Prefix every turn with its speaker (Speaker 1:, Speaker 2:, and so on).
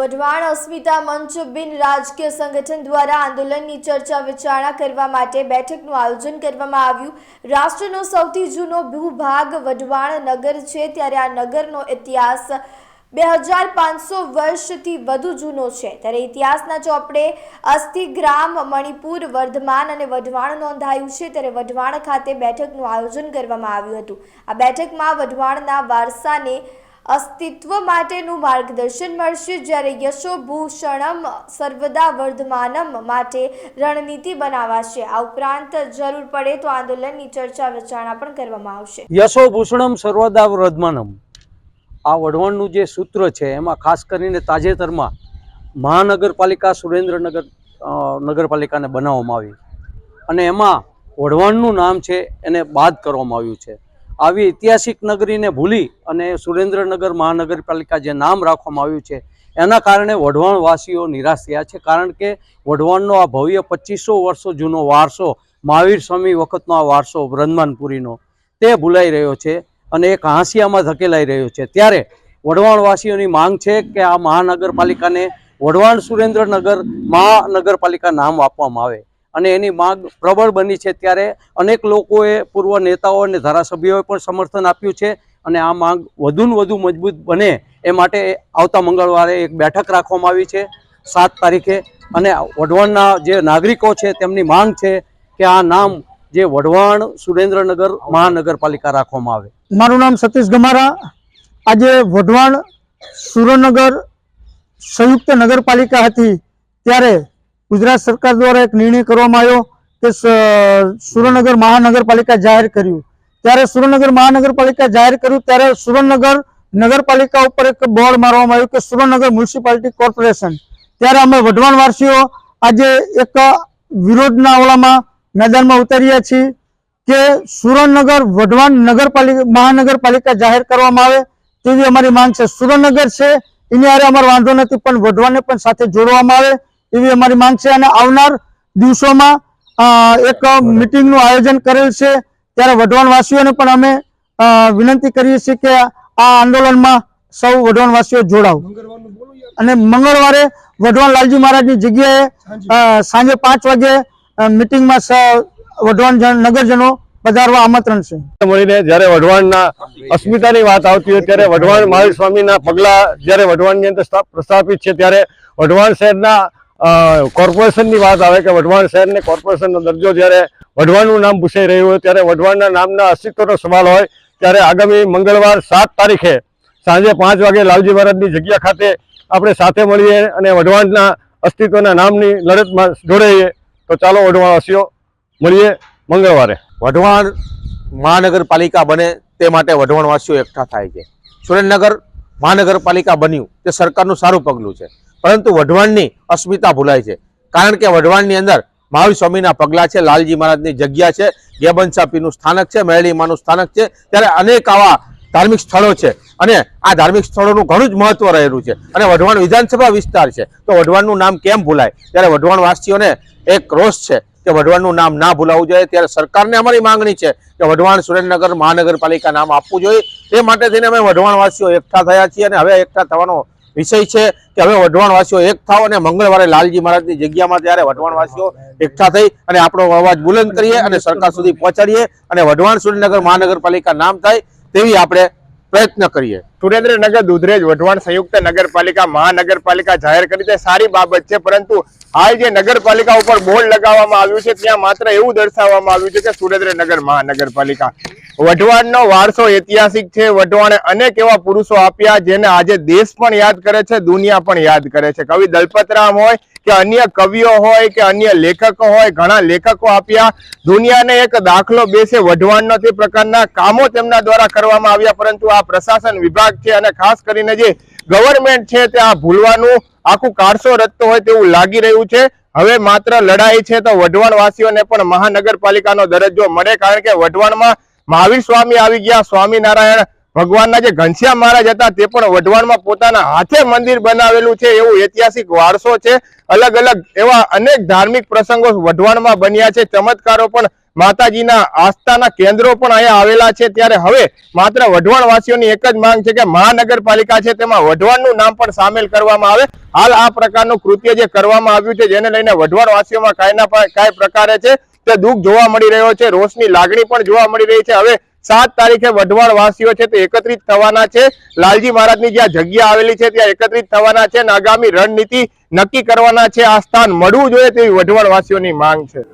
Speaker 1: વઢવાણ અસ્મિતા મંચ બિન રાજકીય સંગઠન દ્વારા આંદોલનની ચર્ચા વિચારણા કરવા માટે બેઠકનું આયોજન કરવામાં આવ્યું. રાષ્ટ્રનો સૌથી જૂનો ભૂભાગ વઢવાણ નગર છે, ત્યારે આ નગરનો ઇતિહાસ બે હજાર પાંચસો વર્ષથી વધુ જૂનો છે. ત્યારે ઇતિહાસના ચોપડે અસ્થિગ્રામ મણિપુર, વર્ધમાન અને વઢવાણ નોંધાયું છે. ત્યારે વઢવાણ ખાતે બેઠકનું આયોજન કરવામાં આવ્યું હતું. આ બેઠકમાં વઢવાણના વારસાને અસ્તિત્વ માટેનું માર્ગદર્શન મળશે જ્યારે યશોભૂષણમ સર્વદા વર્ધમાનમ માટે રણનીતિ બનાવાશે. આ ઉપરાંત જરૂર પડે તો આંદોલનની ચર્ચા વિચારણા પણ કરવામાં આવશે.
Speaker 2: યશોભૂષણમ સર્વદા વર્ધમાનમ. આ વઢવાણનું જે સૂત્ર છે, એમાં ખાસ કરીને તાજેતરમાં મહાનગરપાલિકા સુરેન્દ્રનગર નગરપાલિકાને બનાવવામાં આવી. અને એમાં વઢવાણનું નામ છે, એને બાદ કરવામાં આવ્યું છે. આવી ઐતિહાસિક નગરીને ભૂલી અને સુરેન્દ્રનગર મહાનગરપાલિકા જે નામ રાખવામાં આવ્યું છે, એના કારણે વઢવાણવાસીઓ નિરાશ થયા છે. કારણ કે વઢવાણનો આ ભવ્ય પચીસો વર્ષો જૂનો વારસો, મહાવીર સ્વામી વખતનો આ વારસો બ્રહ્માનપુરીનો તે ભૂલાઈ રહ્યો છે અને એક હાંસિયામાં ધકેલાઈ રહ્યો છે. ત્યારે વઢવાણવાસીઓની માંગ છે કે આ મહાનગરપાલિકાને વઢવાણ સુરેન્દ્રનગર મહાનગરપાલિકા નામ આપવામાં આવે. અને એની માંગ પ્રબળ બની છે ત્યારે અનેક લોકોએ પૂર્વ નેતાઓ અને ધારાસભ્યોએ પણ સમર્થન આપ્યું છે અને આ માંગ વધુને વધુ મજબૂત બને એ માટે આવતા મંગળવારે એક બેઠક રાખવામાં આવી છે સાત તારીખે. અને વઢવાણના જે નાગરિકો છે તેમની માંગ છે કે આ નામ જે વઢવાણ સુરેન્દ્રનગર મહાનગરપાલિકા રાખવામાં આવે.
Speaker 3: મારું નામ સતીશ ગમારા. આજે વઢવાણ સુરેન્દ્રનગર સંયુક્ત નગરપાલિકા હતી ત્યારે ગુજરાત સરકાર દ્વારા એક નિર્ણય કરવામાં આવ્યો કે સુરેન્દ્રનગર મહાનગરપાલિકા જાહેર કર્યું. ત્યારે સુરેન્દ્રનગર મહાનગરપાલિકા જાહેર કર્યું, ત્યારે સુરેન્દ્રનગર નગરપાલિકા ઉપર એક બોર્ડ મારવામાં આવ્યું કે સુરેન્દ્રનગર મ્યુનિસિપાલિટી કોર્પોરેશન. ત્યારે અમે વઢવાણ વાસીઓ આજે એક વિરોધના ઓલામાં મેદાનમાં ઉતર્યા છીએ કે સુરેન્દ્રનગર વઢવાણ નગરપાલિકા, મહાનગરપાલિકા જાહેર કરવામાં આવે તેવી અમારી માંગ છે. સુરેન્દ્રનગર છે, એની હારે અમારો વાંધો નથી, પણ વઢવાણને પણ સાથે જોડવામાં આવે. એવી અમારી માંગ છે અને આવનાર દિવસોમાં એક મિટિંગનું આયોજન કરેલ છે. ત્યારે વઢવાણવાસીઓને પણ અમે વિનંતી કરીએ છીએ કે આ આંદોલનમાં સૌ વઢવાણવાસીઓ જોડાવ અને મંગળવારે વઢવાણ લાલજી મહારાજની જગ્યાએ સાંજે પાંચ વાગે મિટિંગમાં વઢવાણ જન- નગરજનો પધારવા આમંત્રણ છે.
Speaker 4: મળીને જ્યારે વઢવાણના અસ્મિતાની વાત આવતી હોય ત્યારે વઢવાણ મહાવીર સ્વામીના પગલા જ્યારે વઢવાણની અંદર પ્રસ્થાપિત છે, ત્યારે વઢવાણ શહેરના કોર્પોરેશનની વાત આવે કે વઢવાણ શહેરને કોર્પોરેશનનો દરજ્જો જ્યારે વઢવાણનું નામ પૂછાઈ રહ્યું હોય, ત્યારે વઢવાણના નામના અસ્તિત્વનો સવાલ હોય, ત્યારે આગામી મંગળવાર સાત તારીખે સાંજે પાંચ વાગે લાલજી મહારાજની જગ્યા ખાતે આપણે સાથે મળીએ અને વઢવાણના અસ્તિત્વના નામની લડતમાં જોડાઈએ તો ચાલો, વઢવાણવાસીઓ, મળીએ મંગળવારે.
Speaker 5: વઢવાણ મહાનગરપાલિકા બને તે માટે વઢવાણવાસીઓ એકઠા થાય છે. સુરેન્દ્રનગર મહાનગરપાલિકા બન્યું તે સરકારનું સારું પગલું છે. પરંતુ વઢવાણની અસ્મિતા ભૂલાય છે. કારણ કે વઢવાણની અંદર મહાવીર સ્વામીના પગલાં છે, લાલજી મહારાજની જગ્યા છે ગેબનસા પીરનું સ્થાનક છે મેરડીમાનું સ્થાનક છે, ત્યારે અનેક આવા ધાર્મિક સ્થળો છે. અને આ ધાર્મિક સ્થળોનું ઘણું જ મહત્વ રહેલું છે. અને વઢવાણ વિધાનસભા વિસ્તાર છે. તો વઢવાણનું નામ કેમ ભૂલાય? ત્યારે વઢવાણવાસીઓને એક રોષ છે કે વઢવાણનું નામ ના ભૂલાવવું જોઈએ. ત્યારે સરકારને અમારી માંગણી છે કે વઢવાણ સુરેન્દ્રનગર મહાનગરપાલિકા નામ આપવું જોઈએ. તે માટે થઈને અમે વઢવાણવાસીઓ એકઠા થયા છીએ અને હવે એકઠા થવાનો વિષય છે કે હવે વઢવાણવાસીઓ એક થાવ અને મંગળવારે લાલજી મહારાજની જગ્યામાં ત્યારે વઢવાણવાસીઓ એકઠા થઈ અને આપણો અવાજ બુલંદ કરીએ અને સરકાર સુધી પહોંચાડીએ અને વઢવાણ સુરેન્દ્રનગર મહાનગરપાલિકા નામ થાય તેવી આપણે પ્રયત્ન કરીએ.
Speaker 6: સુરેન્દ્રનગર, દુધરેજ, વઢવાણ સંયુક્ત નગરપાલિકા, મહાનગરપાલિકા જાહેર કરી છે. સારી બાબત છે, પરંતુ હાલ જે નગરપાલિકા ઉપર બોર્ડ લગાવવામાં આવ્યું છે, ત્યાં માત્ર એવું દર્શાવવામાં આવ્યું છે કે સુરેન્દ્રનગર મહાનગરપાલિકા વઢવાણનો વારસો ઐતિહાસિક છે. વઢવાણે અનેક એવા પુરુષો આપ્યા જેને આજે દેશ પણ યાદ કરે છે, દુનિયા પણ યાદ કરે છે. કવિ દલપતરામ હોય કે અન્ય કવિઓ હોય કે અન્ય લેખકો હોય, ઘણા લેખકો આપ્યા. દુનિયાને એક દાખલો બેસે વઢવાણનો તે પ્રકારના કામો તેમના દ્વારા કરવામાં આવ્યા, પરંતુ આ પ્રશાસન વિભાગ છે અને ખાસ કરીને જે ગવર્મેન્ટ છે તે આ ભૂલવાનું આખું કારસો રચતો હોય તેવું લાગી રહ્યું છે. હવે માત્ર લડાઈ છે તો વઢવાણ વાસીઓને પણ મહાનગરપાલિકાનો દરજ્જો મળે, કારણ કે વઢવાણમાં મહાવીર સ્વામી આવી ગયા. સ્વામિનારાયણ ભગવાનના જે ઘનશ્યામ મહારાજ હતા, તે પણ વઢવાણમાં પોતાના હાથે મંદિર બનાવેલું છે. એવું ઐતિહાસિક વારસો છે. અલગ અલગ એવા અનેક ધાર્મિક પ્રસંગો વઢવાણમાં બન્યા છે. ચમત્કારો પણ માતાજીના આસ્થાના કેન્દ્રો પણ અહીંયા આવેલા છે. ત્યારે હવે માત્ર વઢવાણ વાસીઓની એક જ માંગ છે કે મહાનગરપાલિકા છે તેમાં વઢવાણનું નામ પણ સામેલ કરવામાં આવે. હાલ આ પ્રકારનું કૃત્ય જે કરવામાં આવ્યું છે, જેને લઈને વઢવાણ વાસીઓમાં કાંઈ ના કાંઈ પ્રકારે છે. તે દુઃખ જોવા મળી રહ્યો છે, રોષની લાગણી પણ જોવા મળી રહી છે. હવે સાત તારીખે વઢવાણ વાસીઓ છે તે એકત્રિત થવાના છે. લાલજી મહારાજની જ્યાં જગ્યા આવેલી છે ત્યાં એકત્રિત થવાના છે અને આગામી રણનીતિ નક્કી કરવાના છે. આ સ્થાન મળવું જોઈએ તેવી વઢવાણ વાસીઓની માંગ છે.